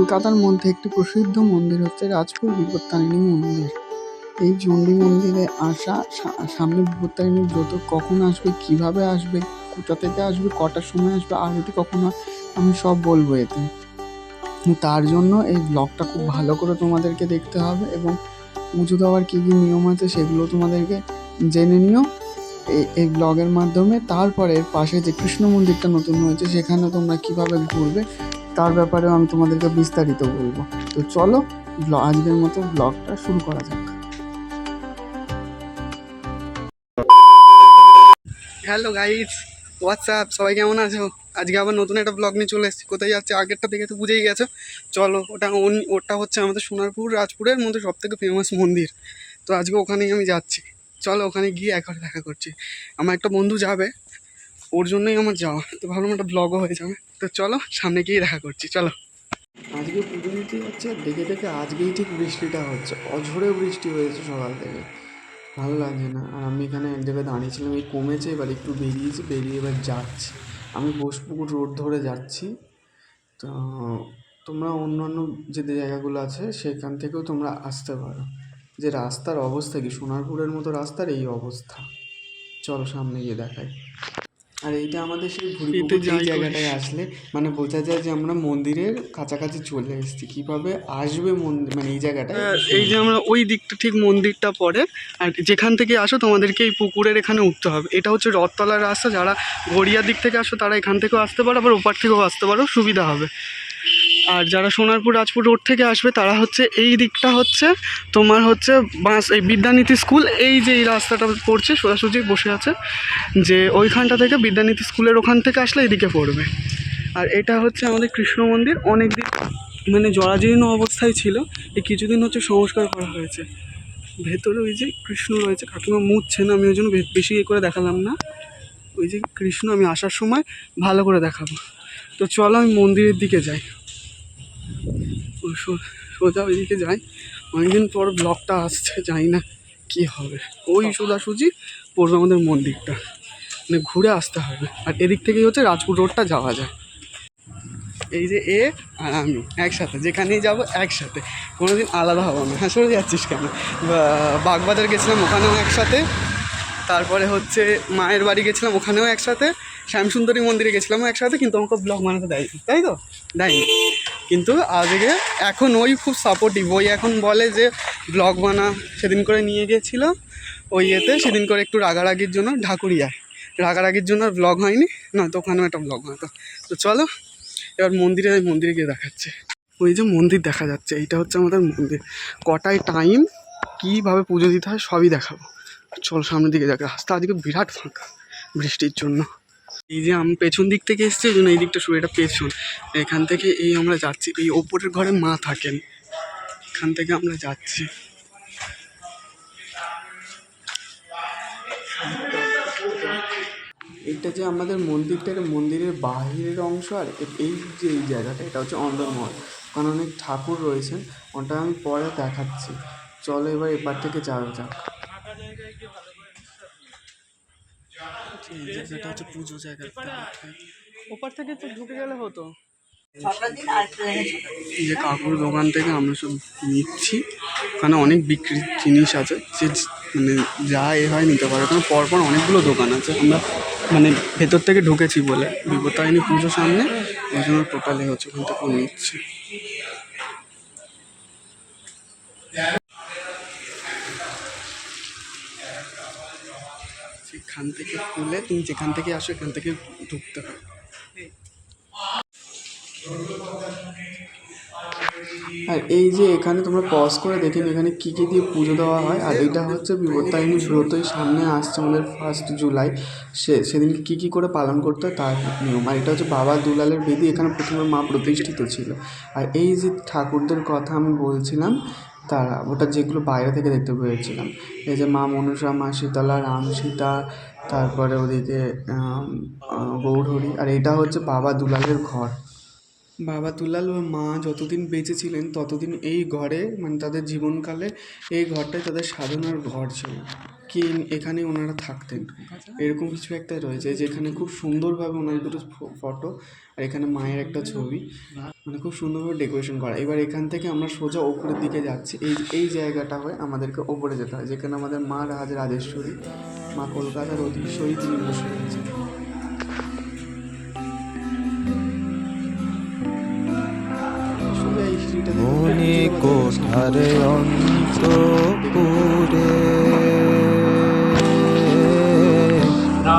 কলকাতার মধ্যে একটি প্রসিদ্ধ মন্দির হচ্ছে রাজপুর বিপত্তারিণী মন্দির। এই চণ্ডী মন্দিরে আসা সামনে বিপত্তারিণী ব্রত কখন আসবে, কীভাবে আসবে, কোথা থেকে আসবে, কটার সময় আসবে আরতি কখন হয় আমি সব বলব এতে। তার জন্য এই ব্লগটা খুব ভালো করে তোমাদেরকে দেখতে হবে এবং পুজো দেওয়ার কী কী নিয়ম আছে সেগুলো তোমাদেরকে জেনে নিও। এই ব্লগের মাধ্যমে তারপরে পাশে যে কৃষ্ণ মন্দিরটা নতুন হয়েছে সেখানে তোমরা কীভাবে ঘুরবে তার ব্যাপারেও আমি তোমাদেরকে বিস্তারিত বলব। তো চলো আজকের মতো ব্লগটা শুরু করা যাক। হ্যালো গাইস হোয়াটসঅ্যাপ সবাই কেমন আছো? আজকে আবার নতুন একটা ব্লগ নিয়ে চলে এসেছি। কোথায় যাচ্ছে? আগেরটা দেখে তো বুঝেই গেছো। চলো, ওটা ওটা হচ্ছে আমাদের সোনারপুর রাজপুরের মধ্যে সব থেকে ফেমাস মন্দির। তো আজকে ওখানেই আমি যাচ্ছি। চলো, ওখানে গিয়ে একবার দেখা করছি। আমার একটা বন্ধু যাবে। ওর জন্যই আমার যাওয়া। তো ভাবলাম একটা ব্লগও হয়ে যাবে। তো চলো, সামনে গিয়ে দেখা করছি, চলো। আজকে পুজো দিতে হচ্ছে, দেখে দেখে আজকেই ঠিক বৃষ্টিটা হচ্ছে। অঝরে বৃষ্টি হয়েছে সকাল থেকে। ভালো লাগছে না। আর আমি এখানে এক জায়গায় দাঁড়িয়েছিলাম এই কমেছে, এবার একটু বেরিয়েছি, বেরিয়ে এবার যাচ্ছি। আমি বোসপুকুর রোড ধরে যাচ্ছি। তো তোমরা অন্যান্য যে জায়গাগুলো আছে, সেখান থেকেও তোমরা আসতে পারো। যে রাস্তার অবস্থা কি? সোনারপুরের মতো রাস্তার এই অবস্থা। চলো, সামনে গিয়ে দেখাই। আর এইটা আমাদের সেই ভুড়িপুকুর যেই জায়গাটায় আসলে। মানে বোঝা যায় যে আমরা মন্দিরের কাছাকাছি চলে এসেছি। কীভাবে আসবে মন্দির মানে এই জায়গাটায়? এই যে আমরা ওই দিকটা ঠিক মন্দিরটা পড়ে আর যেখান থেকে আসো তোমাদেরকে এই পুকুরের এখানে উঠতে হবে। এটা হচ্ছে রথতলার রাস্তা যারা গড়িয়ার দিক থেকে আসো তারা এখান থেকেও আসতে পারো আবার ওপার থেকেও আসতে পারো সুবিধা হবে। আর যারা সোনারপুর রাজপুর রোড থেকে আসবে, তারা হচ্ছে এই দিকটা হচ্ছে তোমার হচ্ছে বাস, এই বিদ্যানীতি স্কুল। এই যে এই রাস্তাটা পড়ছে, সোজাসুজি বসে আছে, যে ওইখানটা থেকে বিদ্যানীতি স্কুলের ওখান থেকে আসলে এদিকে পড়বে। আর এটা হচ্ছে আমাদের কৃষ্ণ মন্দির। অনেক দিন মানে জরাজীর্ণ অবস্থায় ছিল, এই কিছুদিন হচ্ছে সংস্কার করা হয়েছে। ভেতরে ওই যে কৃষ্ণ রয়েছে, কাকিমা মুছছেন আমি ওই জন্য বেশি ইয়ে করে দেখালাম না। ওই যে কৃষ্ণ, আমি আসার সময় ভালো করে দেখাবো। তো চলো আমি মন্দিরের দিকে যাই। সোজা ওইদিকে যাই। অনেকদিন পর ব্লকটা আসছে, জানি না কী হবে। ওই সোজাসুজি পড়বে আমাদের মন্দিরটা। মানে ঘুরে আসতে হবে। আর এদিক থেকেই হচ্ছে রাজপুর রোডটা যাওয়া যায়। এই যে এ আর আমি একসাথে, যেখানেই যাব একসাথে। কোনো দিন আলাদা হব না। হ্যাঁ সরে যাচ্ছিস কেন? বাগবাজার গেছিলাম ওখানেও একসাথে। তারপরে হচ্ছে মায়ের বাড়ি গেছিলাম ওখানেও একসাথে। শ্যামসুন্দরী মন্দিরে গেছিলাম একসাথে, কিন্তু আমাকে ব্লগ বানাতে দেয়নি। তাই তো? দেয়নি। কিন্তু আজকে এখন ওই খুব সাপোর্টিভ ওই এখন বলে যে ব্লগ বানা, সেদিন করে নিয়ে গিয়েছিল ওই ইয়েতে সেদিন করে একটু রাগারাগির জন্য ঢাকুরিয়ায় রাগারাগির জন্য আর ব্লগ হয়নি। না, তো ওখানেও একটা ব্লগ হয়তো তো চলো, এবার মন্দিরে ওই মন্দিরে গিয়ে দেখাচ্ছে। ওই যে মন্দির দেখা যাচ্ছে, এইটা হচ্ছে আমাদের মন্দির। কটায় টাইম কীভাবে পুজো দিতে হয় সবই দেখাবো। চল সামনের দিকে দেখা রাস্তা আজকে বিরাট ফাঁকা বৃষ্টির জন্য। এই যে আমি পেছন দিক থেকে এসেছি ওই জন্য এই দিকটা শুরু, এটা পেছন। এখান থেকে এই আমরা যাচ্ছি, এই ওপরের ঘরে মা থাকেন। এখান থেকে আমরা যাচ্ছি। এটা যে আমাদের মন্দিরটার মন্দিরের বাহিরের অংশ, আর এই যে এই জায়গাটা, এটা হচ্ছে অন্দরমহল। কারণ অনেক ঠাকুর রয়েছেন, ওটা আমি পরে দেখাচ্ছি। চলো এবার এপার থেকে যাওয়া যাক। এই জায়গাটা হচ্ছে পুজো জায়গা ওপার থেকে তো ঢুকে গেলে হতো। এই যে কাকুর দোকান থেকে আমরা সব নিচ্ছি। ওখানে অনেক বিক্রির জিনিস আছে। যে মানে যা এ হয় নিতে পারে। ওখানে পরপর অনেকগুলো দোকান আছে। আমরা মানে ভেতর থেকে ঢুকেছি বলে। বিপত্তারিণী পুজো সামনে। ওই জন্য টোটালি হচ্ছে। ওখান থেকে নিচ্ছি। সেখান থেকে খুলে তুমি যেখান থেকে আসো এখান থেকে ঢুকতে হবে। আর এই যে এখানে তোমরা পজ করে দেখেন এখানে কী কী দিয়ে পুজো দেওয়া হয়, আর এটা হচ্ছে বিপত্তারিণী ব্রতই সামনে আসছে আমাদের ফার্স্ট জুলাই সে, সেদিনকে কী কী করে পালন করতে হয় তার নিয়ম। আর এটা হচ্ছে বাবা দুলালের বেদি, এখানে প্রথমে মা প্রতিষ্ঠিত ছিল। আর এই যে ঠাকুরদের কথা আমি বলছিলাম তারা, ওটা যেগুলো বাইরে থেকে দেখতে পেয়েছিলাম। এই যে মা মনসা মা শীতলা, রাম সীতা, তারপরে ওদিকে গৌরহরি, আর এটা হচ্ছে বাবা দুলালের ঘর। বাবা দুলাল ও মা যতদিন বেঁচে ছিলেন, ততদিন এই ঘরে মানে তাদের জীবনকালে, এই ঘরটাই তাদের সাধনার ঘর ছিল। কি এখানে ওনারা থাকতেন। এরকম কিছু একটা রয়েছে যেখানে খুব সুন্দরভাবে ওনার দুটো ফটো আর এখানে মায়ের একটা ছবি। মানে খুব সুন্দরভাবে ডেকোরেশন করা। এবার এখান থেকে আমরা সোজা ওপরের দিকে যাচ্ছি। এই এই জায়গাটা হয়ে আমাদেরকে ওপরে যেতে হয় যেখানে আমাদের মা রাজ রাজেশ্বরী মা কলকাতার অধীশ্বরী তিনি বসে রয়েছেন মনে চলে অন্তপুরে।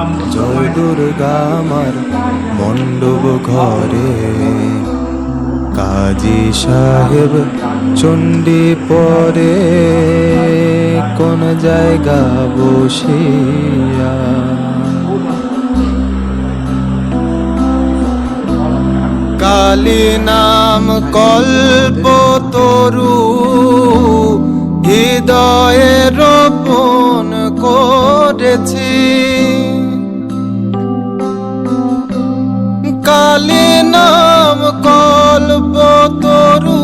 জয় দুর্গা আমার মণ্ডপ ঘরে। কাজী সাহেব চণ্ডী পরে কোন জায়গা বসিয়া। কালী নাম কল্প তরু হৃদয়ে রোপণ করেছি। কালী নাম কল্প তরু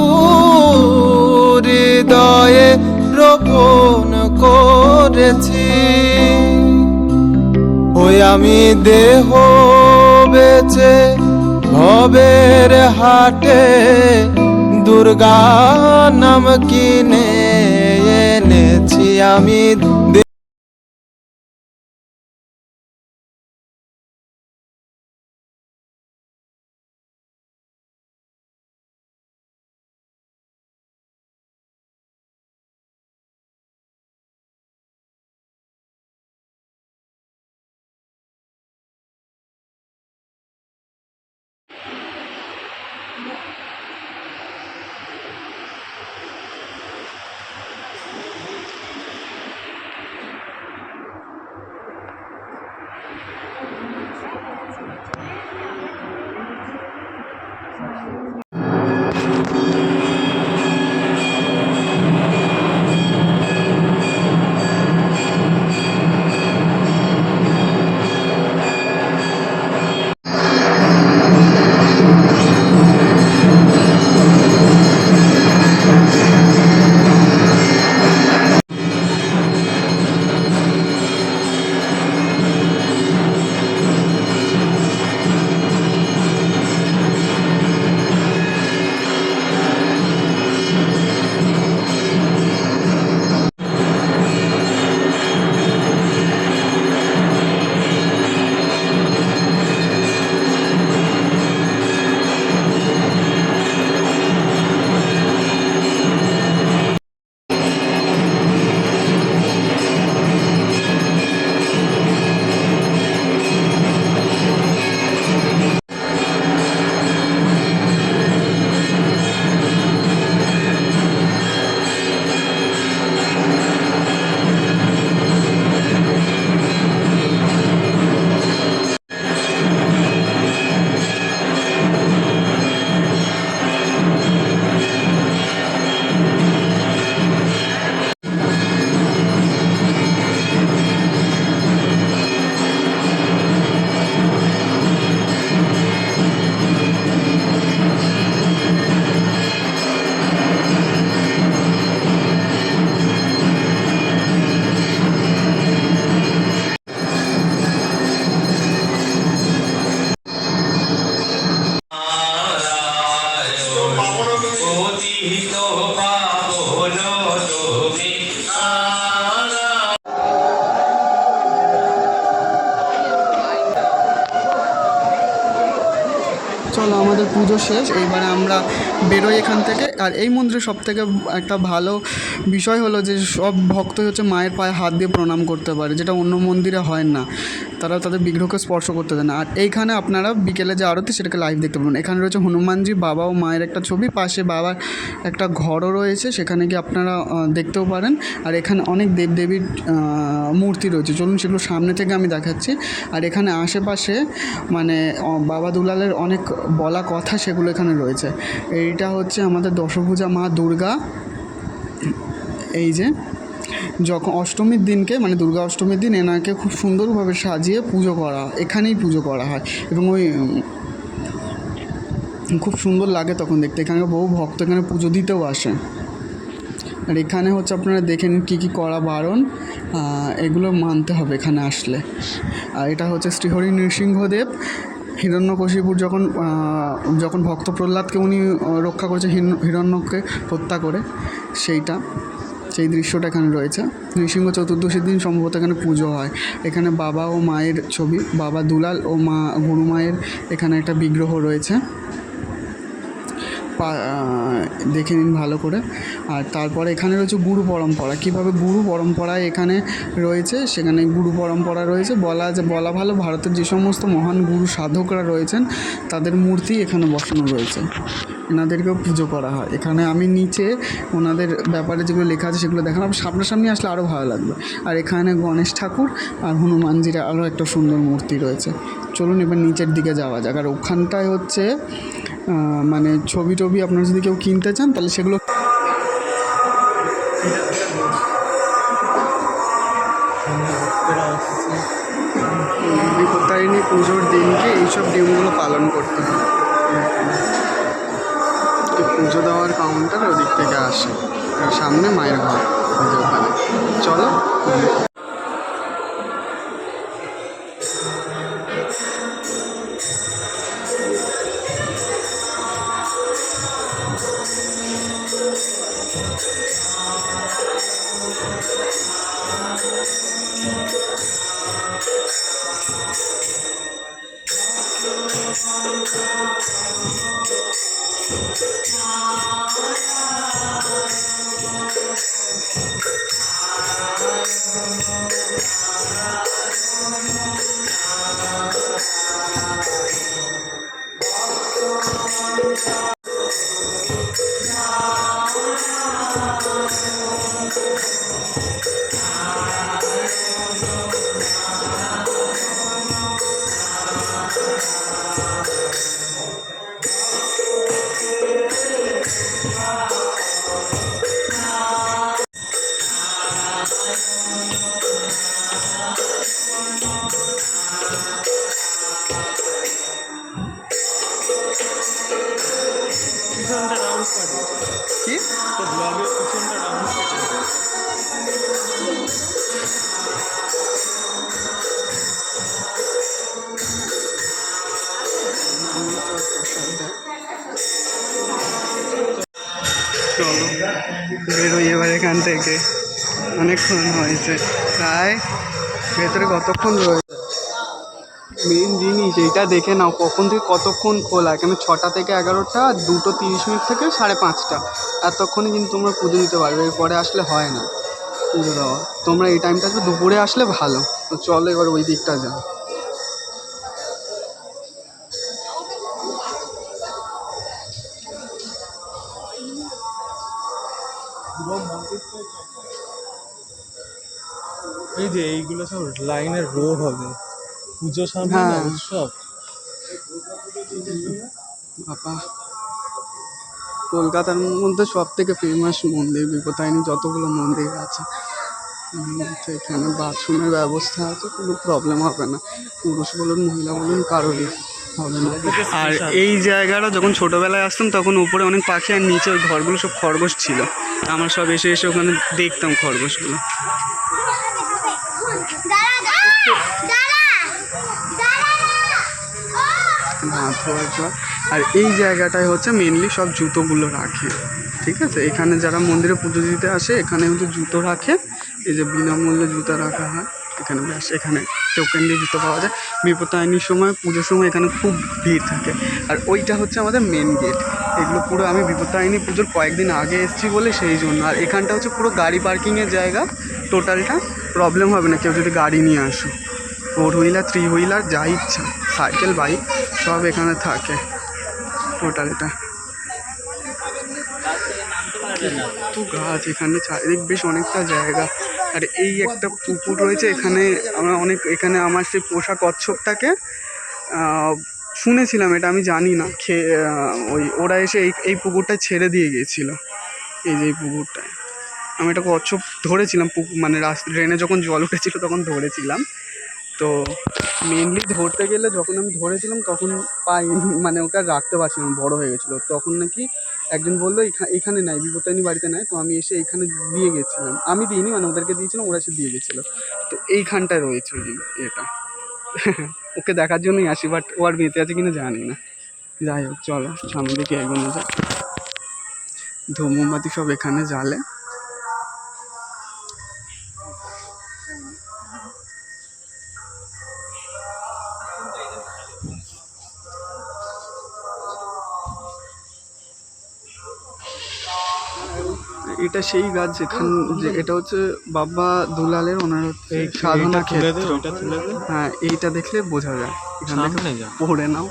হৃদয়ে রোপণ করেছি। ওই আমি দেহ বেচে ভবের হাটে দুর্গা নাম কিনে এনেছি আমি। শেষ এইবারে আমরা বেরোই এখান থেকে। আর এই মন্দিরে সব থেকে একটা ভালো বিষয় হলো যে সব ভক্তই হচ্ছে মায়ের পায়ে হাত দিয়ে প্রণাম করতে পারে, যেটা অন্য মন্দিরে হয় না। তারা তাদের বিগ্রহকে স্পর্শ করতে দেয় না। আর এইখানে আপনারা বিকেলে যে আরতি, সেটাকে লাইভ দেখতে পাবেন। এখানে রয়েছে হনুমানজি, বাবা ও মায়ের একটা ছবি। পাশে বাবার একটা ঘরও রয়েছে, সেখানে গিয়ে আপনারা দেখতেও পারেন। আর এখানে অনেক দেবদেবীর মূর্তি রয়েছে। চলুন সেগুলো সামনে থেকে আমি দেখাচ্ছি। আর এখানে আশেপাশে মানে বাবা দুলালের অনেক বলা কথা সেগুলো এখানে রয়েছে। এইটা হচ্ছে আমাদের দশভূজা মা দুর্গা। এই যে, যখন অষ্টমীর দিনকে মানে দুর্গা অষ্টমীর দিন এনাকে খুব সুন্দরভাবে সাজিয়ে পুজো করা, এখানেই পুজো করা হয়। এবং ওই খুব সুন্দর লাগে তখন দেখতে। এখানে বহু ভক্ত এখানে পুজো দিতেও আসে। আর এখানে হচ্ছে আপনারা দেখেন কী কী করা বারণ এগুলো মানতে হবে এখানে আসলে। আর এটা হচ্ছে শ্রীহরি নৃসিংহদেব। হিরণ্যকশিপুর যখন যখন ভক্ত প্রহ্লাদকে উনি রক্ষা করেছে হিরণ্য- হিরণ্যকে হত্যা করে, সেইটা, সেই দৃশ্যটা এখানে রয়েছে। নৃসিংহ চতুর্দশীর দিন সম্ভবত এখানে পুজো হয়। এখানে বাবা ও মায়ের ছবি, বাবা দুলাল ও মা, গুরু মায়ের এখানে একটা বিগ্রহ রয়েছে। দেখে নিন ভালো করে। আর তারপরে এখানে রয়েছে গুরু পরম্পরা। কীভাবে গুরু পরম্পরায় এখানে রয়েছে, সেখানে গুরু পরম্পরা রয়েছে। বলা যে বলা ভালো, ভারতের যে সমস্ত মহান গুরু সাধকরা রয়েছেন, তাদের মূর্তি এখানে বসানো রয়েছে। এনাদেরকেও পুজো করা হয়। এখানে আমি নিচে ওনাদের ব্যাপারে যেগুলো লেখা আছে, সেগুলো দেখালাম। সামনাসামনি আসলে আরও ভালো লাগবে। আর এখানে গণেশ ঠাকুর আর হনুমানজির আরও একটা সুন্দর মূর্তি রয়েছে। চলুন এবার নিচের দিকে যাওয়া যাক। আর ওখানটায় হচ্ছে মানে ছবি টবি আপনারা যদি কেউ কিনতে চান, তাহলে সেগুলো বিপত্তারিণী পুজোর দিনকে এইসব নিয়মগুলো পালন করতে হয়। পুজো দেওয়ার কাউন্টার ওদিক থেকে আসে। সামনে মায়ের ঘর। ওখানে। চলো। কি বেরোই এবার এখান থেকে। অনেকক্ষণ হয়েছে। প্রায় ভেতরে কতক্ষণ রয়েছে মেন জিনিস, এইটা দেখে নাও কখন থেকে কতক্ষণ খোলা। কেন ছটা থেকে এগারোটা, দুটো তিরিশ মিনিট থেকে সাড়ে পাঁচটা। এতক্ষণে কিন্তু তোমরা পুজো দিতে পারবে, এরপরে আসলে হয় না। পুজো দেওয়া। তোমরা এই টাইমটা আসবে দুপুরে আসলে ভালো। তো চলো এবার ওই দিকটা যাও। এই যে এইগুলো সব লাইনের রো হবে। পুজো সামনে না হ্যাঁ। উৎসব? বাবা। কলকাতার মধ্যে সব থেকে ফেমাস মন্দির বিপদায়নী যতগুলো মন্দির আছে। এখানে বাথরুমের ব্যবস্থা আছে কোনো প্রবলেম হবে না। পুরুষ বলুন মহিলা বলুন কারোরই। আর এই জায়গাটা যখন ছোটোবেলায় আসতাম, তখন উপরে অনেক পাখি আর নিচে ওই ঘরগুলো সব খরগোশ ছিল। আমরা সব এসে এসে ওখানে দেখতাম খরগোশগুলো। আর এই জায়গাটায় হচ্ছে মেনলি সব জুতোগুলো রাখে, ঠিক আছে? এখানে যারা মন্দিরে পুজো দিতে আসে, এখানে কিন্তু জুতো রাখে। এই যে বিনামূল্যে জুতো রাখা হয়, এখানে ব্যাস, এখানে। টোকেন দিয়ে জুতো পাওয়া যায়। বিপত্তায়নীর সময়, পুজোর সময় এখানে খুব ভিড় থাকে। আর ওইটা হচ্ছে আমাদের মেন গেট এগুলো পুরো আমি বিপত্তায়নী পুজোর কয়েকদিন আগে এসেছি বলে সেই জন্য। আর এখানটা হচ্ছে পুরো গাড়ি পার্কিংয়ের জায়গা। টোটালটা প্রবলেম হবে না। কেউ যদি গাড়ি নিয়ে আসো। ফোর হুইলার থ্রি হুইলার যা ইচ্ছা। সাইকেল বাইক সব এখানে থাকে। টোটালটা তো গাছ এখানে চারিদিক বেশ অনেকটা জায়গা। আর এই একটা পুকুর রয়েছে, এখানে আমরা অনেক, এখানে আমার সেই পোষা কচ্ছপটাকে শুনেছিলাম, এটা আমি জানি না খেয়ে ওই, ওরা এসে এই এই পুকুরটা ছেড়ে দিয়ে গিয়েছিল, এই যে এই পুকুরটায়। আমি একটা কচ্ছপ ধরেছিলাম পুকুর মানে রাস্তা ড্রেনে যখন জল উঠেছিল তখন ধরেছিলাম, তো মেনলি ধরতে গেলে যখন আমি ধরেছিলাম তখন পাই মানে ওকে আর রাখতে পারছিলাম বড় হয়ে গেছিল, তখন নাকি একজন বলল, এখা- এখানে নাই বিপত্তায়নী বাড়িতে নাই। তো আমি এসে এখানে দিয়ে গেছিলাম। আমি দিইনি মানে ওদেরকে দিয়েছিলাম, ওরা এসে দিয়ে গেছিল। তো এইখানটায় রয়েছে ওই এটা। ওকে দেখার জন্যই আসি, বাট ও আর বেঁচে আছে কিনা জানি না। যাই হোক, চলো সামনে দিকে এগোনো যাক। ধূপ মোমবাতি সব এখানে জ্বালে। এটা সেই গাছ যেখান যে এটা হচ্ছে বাবা দুলালের ওনার হচ্ছে সাধনা ক্ষেত্র। হ্যাঁ এইটা দেখলে বোঝা যায়। এখান থেকে পড়ে নাও।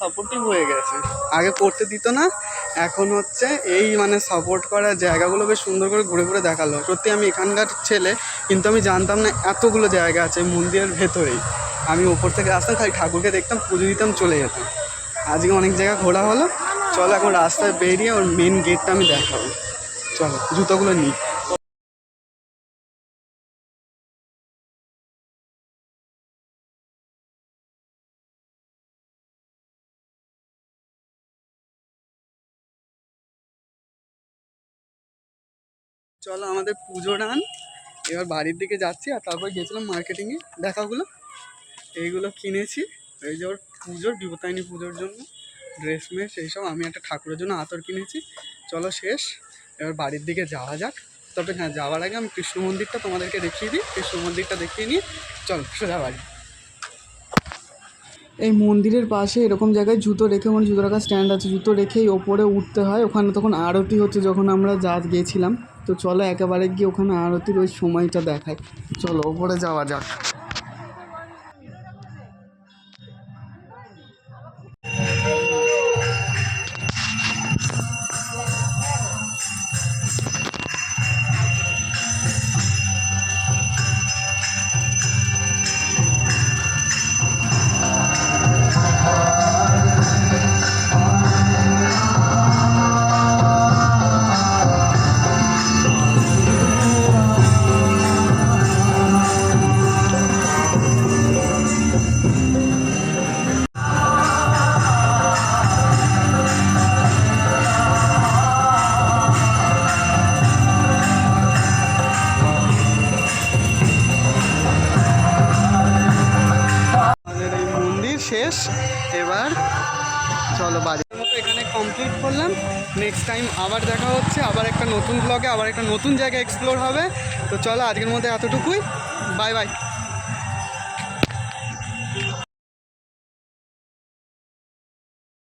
সাপোর্টিভ হয়ে গেছে। আগে করতে দিত না এখন হচ্ছে এই মানে সাপোর্ট করা জায়গাগুলো বেশ সুন্দর করে ঘুরে ঘুরে দেখাল। সত্যি আমি এখানকার ছেলে, কিন্তু আমি জানতাম না এতগুলো জায়গা আছে মন্দিরের ভেতরেই। আমি ওপর থেকে আসতাম খালি ঠাকুরকে দেখতাম, পুজো দিতাম, চলে যেতাম। আজকে অনেক জায়গা ঘোরা হলো। চলো এখন রাস্তায় বেরিয়ে ওর মেন গেটটা আমি দেখাবো। চলো, জুতোগুলো নিই। চলো আমাদের পুজো ডান এবার বাড়ির দিকে যাচ্ছি আর তারপর গেছিলাম মার্কেটিংয়ে দেখাগুলো। এইগুলো কিনেছি। এই যে ওর পুজোর বিপত্তায়নী পুজোর জন্য ড্রেস মেস এইসব। আমি একটা ঠাকুরের জন্য আতর কিনেছি। চলো শেষ। এবার বাড়ির দিকে যাওয়া যাক। তবে হ্যাঁ যাওয়ার আগে আমি কৃষ্ণ মন্দিরটা তোমাদেরকে দেখিয়ে দিই। কৃষ্ণ মন্দিরটা দেখিয়ে নিয়ে চলো সোজা বাড়ি। এই মন্দিরের পাশে এরকম জায়গায় জুতো রেখে মানে জুতো রাখার স্ট্যান্ড আছে, জুতো রেখেই ওপরে উঠতে হয়। ওখানে তখন আরতি হচ্ছে যখন আমরা যা গিয়েছিলাম। তো চলো একেবারে গিয়ে ওখানে আরতির ওই সময়টা দেখায় চলো ওপরে যাওয়া যাক। নতুন ব্লগে আবার একটা নতুন জায়গা এক্সপ্লোর হবে। তো চলো আজকের মধ্যে এতটুকুই। Bye bye